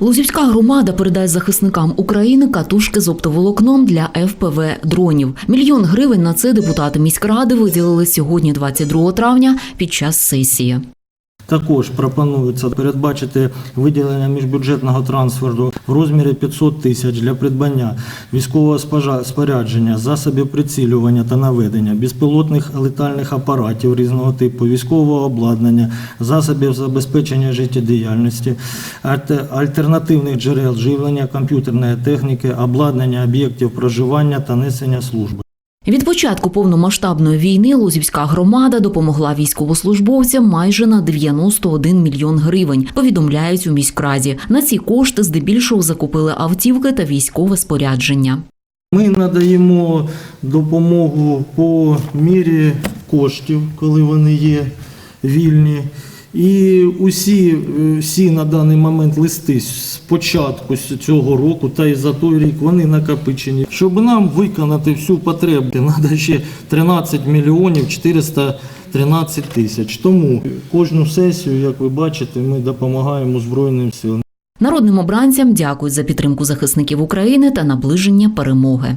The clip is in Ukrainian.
Лузівська громада передає захисникам України катушки з оптоволокном для ФПВ дронів. Мільйон гривень на це депутати міськради виділили сьогодні, 22 травня, під час сесії. Також пропонується передбачити виділення міжбюджетного трансферту в розмірі 500 тисяч для придбання військового спорядження, засобів прицілювання та наведення, безпілотних летальних апаратів різного типу, військового обладнання, засобів забезпечення життєдіяльності, альтернативних джерел живлення, комп'ютерної техніки, обладнання об'єктів проживання та несення служби. Від початку повномасштабної війни Лузівська громада допомогла військовослужбовцям майже на 91 мільйон гривень. Повідомляють у міськраді. На ці кошти здебільшого закупили автівки та військове спорядження. Ми надаємо допомогу по мірі коштів, коли вони є вільні. І усі, е, всі на даний момент листи з початку цього року та й за той рік вони накопичені. Щоб нам виконати всю потребу, треба ще 13 мільйонів 413 тисяч. Тому кожну сесію, як ви бачите, ми допомагаємо Збройним силам. Народним обранцям дякують за підтримку захисників України та наближення перемоги.